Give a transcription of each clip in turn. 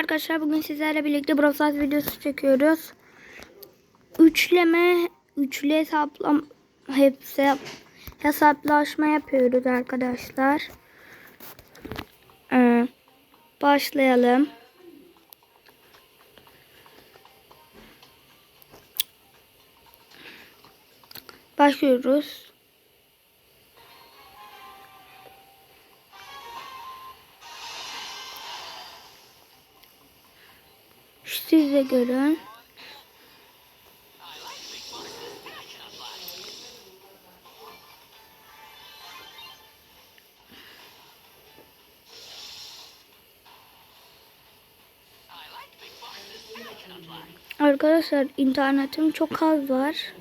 arkadaşlar bugün sizlerle birlikte Brawl Stars videosu çekiyoruz. Üçleme, üçlü hesaplam hepsi hesaplaşma yapıyoruz arkadaşlar. Ee, başlayalım. Başlıyoruz. Siz de görün. Arkadaşlar internetim çok az var.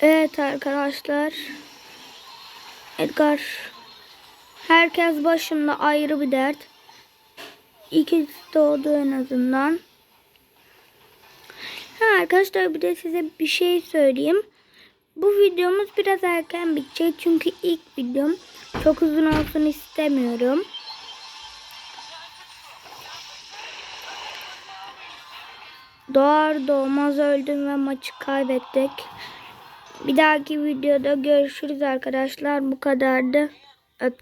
Evet arkadaşlar. Edgar. Herkes başında ayrı bir dert. İkisi doğdu en azından. Ha arkadaşlar bir de size bir şey söyleyeyim. Bu videomuz biraz erken bitecek. Çünkü ilk videom çok uzun olsun istemiyorum. Doğar doğmaz öldüm ve maçı kaybettik. Bir dahaki videoda görüşürüz arkadaşlar. Bu kadardı. Öp